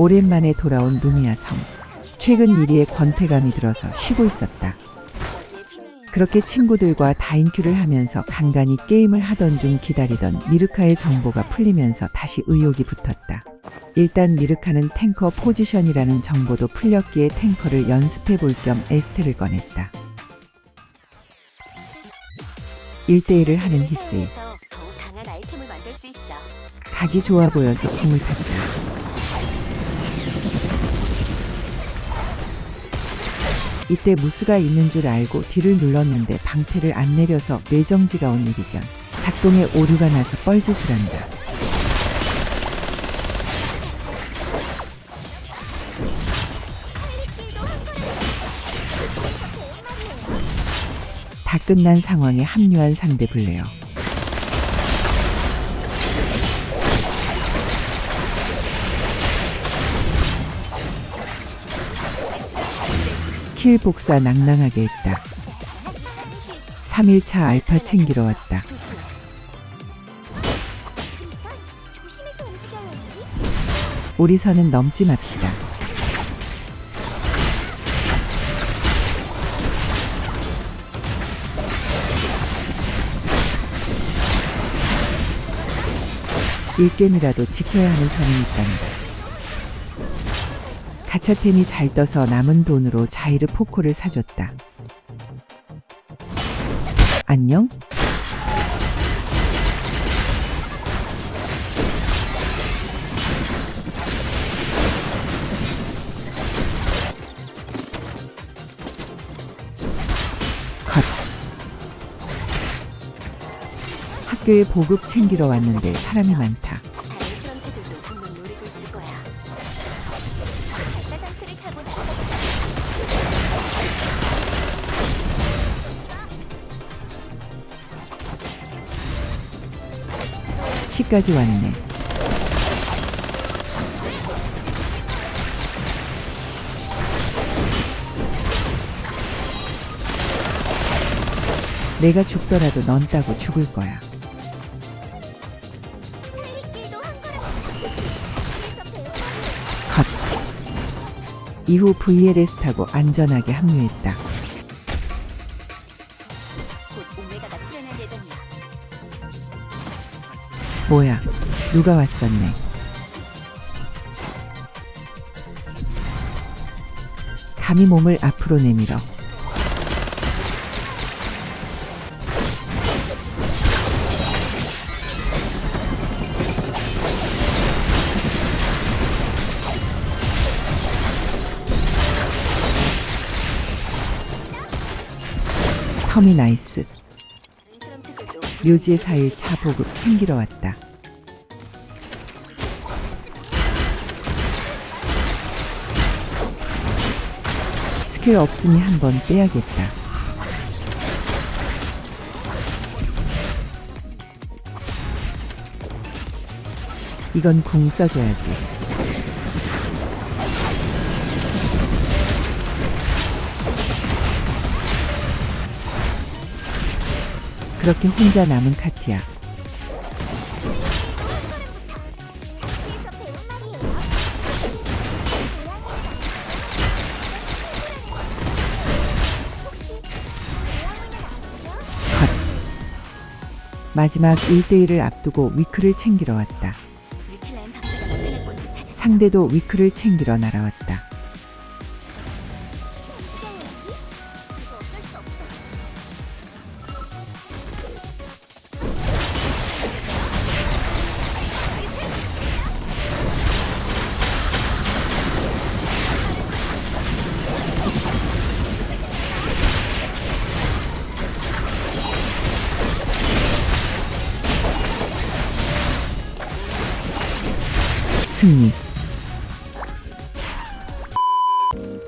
오랜만에 돌아온 루미아 성. 최근 일위에 권태감이 들어서 쉬고 있었다. 그렇게 친구들과 다인큐를 하면서 간간히 게임을 하던 중 기다리던 미르카의 정보가 풀리면서 다시 의욕이 붙었다. 일단 미르카는 탱커 포지션이라는 정보도 풀렸기에 탱커를 연습해 볼 겸 에스테를 꺼냈다. 1대1을 하는 있어. 각이 좋아 보여서 궁을 탔다. 이때 무스가 있는 줄 알고 뒤를 눌렀는데 방패를 안 내려서 뇌정지가 온 일이견. 작동에 오류가 나서 뻘짓을 한다. 다 끝난 상황에 합류한 상대 블레어. 킬 복사 낭낭하게 했다. 3일차 알파 챙기러 왔다. 우리 선은 넘지 맙시다. 일겜이라도 지켜야 하는 선이 있단다. 가차템이 잘 떠서 남은 돈으로 자이르 포코를 사줬다. 안녕? 컷. 학교에 보급 챙기러 왔는데 사람이 많다. 시까지 왔네. 내가 죽더라도 넌 따고 죽을 거야. 컷. 이후 VLS 타고 안전하게 합류했다. 뭐야, 누가 왔었네. 감히 몸을 앞으로 내밀어. 텀이 나이스. 실험체들도 묘지의 4일차 보급 챙기러 왔다. 스킬 없으니 한번 빼야겠다. 이건 궁 써줘야지. 그렇게 혼자 남은 카티야. 아니죠? 마지막 1대1을 앞두고 위크를 챙기러 왔다. 상대도 위크를 챙기러 날아왔다. 승리.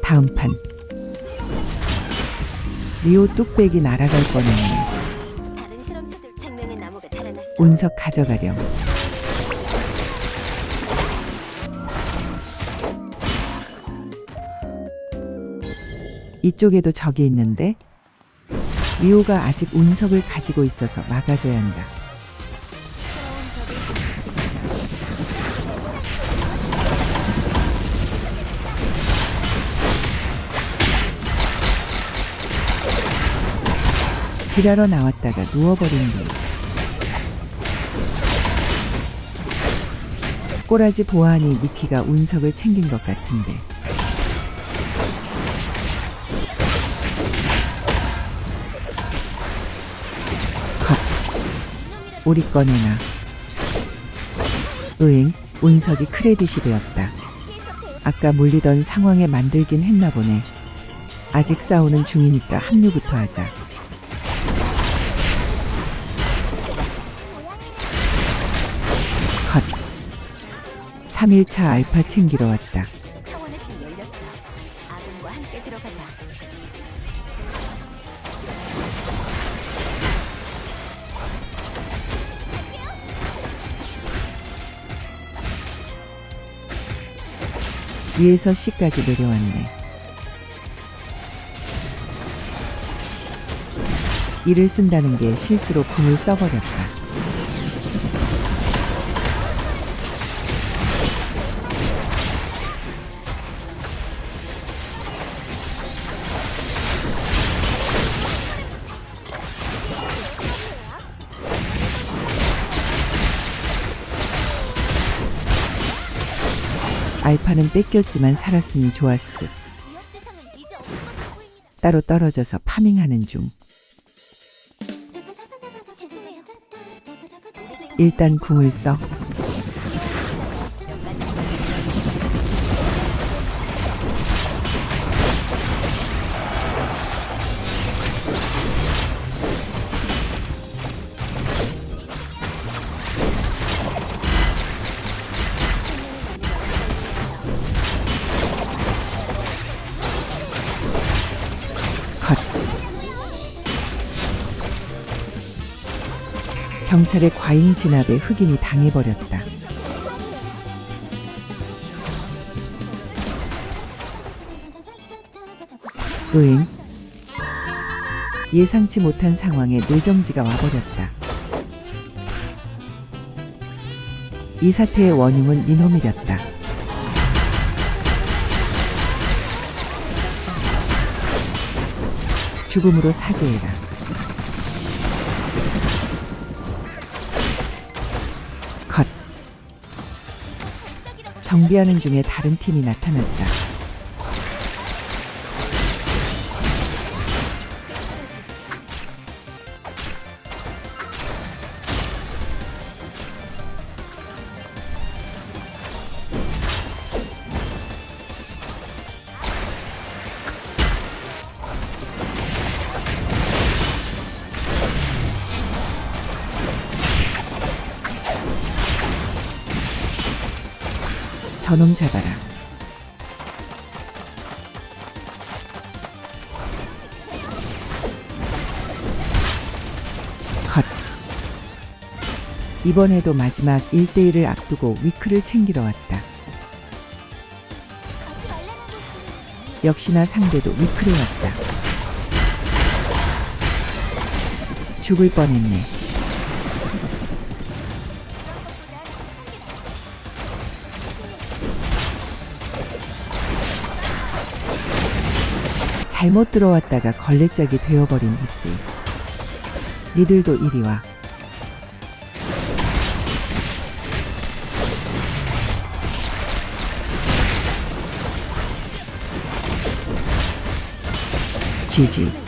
다음 판. 리오 뚝배기 날아갈 뻔했네. 운석 가져가렴. 이쪽에도 적이 있는데 리오가 아직 운석을 가지고 있어서 막아줘야 한다. 일하러 나왔다가 누워버린 뒤 꼬라지 보아하니 니키가 운석을 챙긴 것 같은데. 컷 우리 꺼내나 으잉 운석이 크레딧이 되었다. 아까 물리던 상황에 만들긴 했나 보네. 아직 싸우는 중이니까 합류부터 하자 3일차 알파 챙기러 왔다 차원의 팀 열렸어. 아군과 함께 들어가자. 위에서 C까지 내려왔네. 이를 쓴다는 게 실수로 궁을 써버렸다. 알파는 뺏겼지만 살았으니 보입니다. 따로 떨어져서 파밍하는 중. 일단 궁을 써. 경찰의 과잉 진압에 흑인이 당해버렸다. 으잉. 예상치 못한 상황에 뇌정지가 와버렸다. 이 사태의 원흉은 이놈이렸다. 죽음으로 사죄해라. 정비하는 중에 다른 팀이 나타났다. 저놈 잡아라. 컷. 이번에도 마지막 1대1을 앞두고 위크를 챙기러 왔다. 역시나 상대도 위크를 왔다. 죽을 뻔했네. 잘못 들어왔다가 걸레짝이 되어버린 히스. 니들도 이리 와. 끝